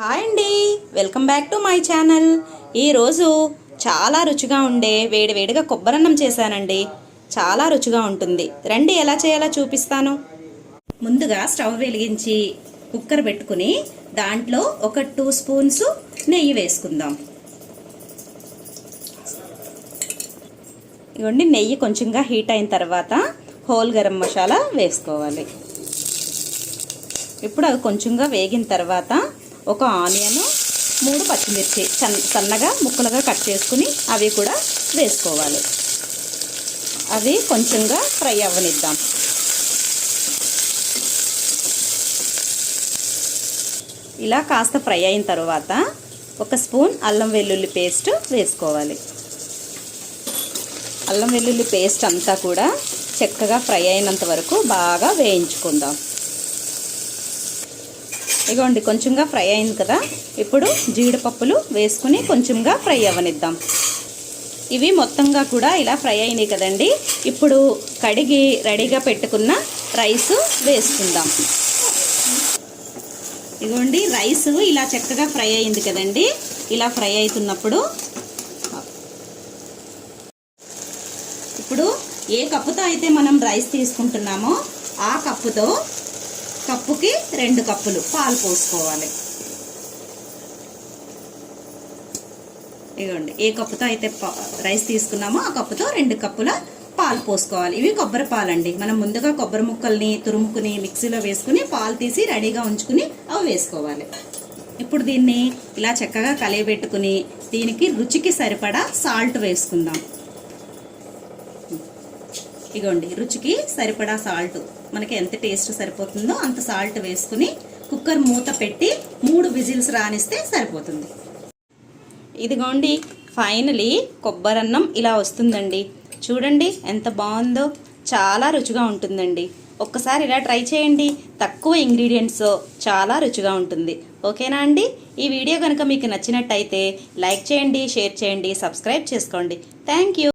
Hi అండి. Welcome back to my channel. ఈరోజు చాలా రుచిగా ఉండే వేడివేడిగా కొబ్బరన్నం చేశానండి. చాలా రుచిగా ఉంటుంది. రండి ఎలా చేయాలో చూపిస్తాను. ముందుగా స్టవ్ వెలిగించి కుక్కర్ పెట్టుకుని దాంట్లో ఒక టూ స్పూన్స్ నెయ్యి వేసుకుందాం. ఇవ్వండి నెయ్యి కొంచెంగా హీట్ అయిన తర్వాత హోల్ గరం మసాలా వేసుకోవాలి. ఇప్పుడు అవి కొంచెంగా వేగిన తర్వాత ఒక ఆనియన్ మూడు పచ్చిమిర్చి సన్నగా ముక్కలుగా కట్ చేసుకుని అవి కూడా వేసుకోవాలి. అవి కొంచెంగా ఫ్రై అవ్వనిద్దాం. ఇలా కాస్త ఫ్రై అయిన తర్వాత ఒక స్పూన్ అల్లం వెల్లుల్లి పేస్ట్ వేసుకోవాలి. అల్లం వెల్లుల్లి పేస్ట్ అంతా కూడా చక్కగా ఫ్రై అయినంత వరకు బాగా వేయించుకుందాం. ఇగోండి కొంచెంగా ఫ్రై అయింది కదా. ఇప్పుడు జీడిపప్పులు వేసుకుని కొంచెంగా ఫ్రై అవ్వనిద్దాం. ఇవి మొత్తంగా కూడా ఇలా ఫ్రై అయినాయి కదండి. ఇప్పుడు కడిగి రెడీగా పెట్టుకున్న రైస్ వేసుకుందాం. ఇగోండి రైస్ ఇలా చక్కగా ఫ్రై అయింది కదండి. ఇలా ఫ్రై అవుతున్నప్పుడు ఇప్పుడు ఏ కప్పుతో అయితే మనం రైస్ తీసుకుంటున్నామో ఆ కప్పుతో కప్పుకి రెండు కప్పులు పాలు పోసుకోవాలి. ఇదిగోండి ఏ కప్పుతో అయితే రైస్ తీసుకున్నామో ఆ కప్పుతో రెండు కప్పుల పాలు పోసుకోవాలి. ఇవి కొబ్బరి పాలండి. మనం ముందుగా కొబ్బరి ముక్కల్ని తురుముకుని మిక్సీలో వేసుకుని పాలు తీసి రెడీగా ఉంచుకుని అవి వేసుకోవాలి. ఇప్పుడు దీన్ని ఇలా చక్కగా కలియబెట్టుకుని దీనికి రుచికి సరిపడా సాల్ట్ వేసుకుందాం. ఇగోండి రుచికి సరిపడా సాల్ట్ మనకి ఎంత టేస్ట్ సరిపోతుందో అంత సాల్ట్ వేసుకుని కుక్కర్ మూత పెట్టి మూడు విజిల్స్ రానిస్తే సరిపోతుంది. ఇదిగోండి ఫైనలీ కొబ్బరన్నం ఇలా వస్తుందండి. చూడండి ఎంత బాగుందో. చాలా రుచిగా ఉంటుందండి. ఒక్కసారి ఇలా ట్రై చేయండి. తక్కువ ఇంగ్రీడియంట్స్ చాలా రుచిగా ఉంటుంది. ఓకేనా అండి? ఈ వీడియో కనుక మీకు నచ్చినట్టయితే లైక్ చేయండి షేర్ చేయండి సబ్స్క్రైబ్ చేసుకోండి. Thank you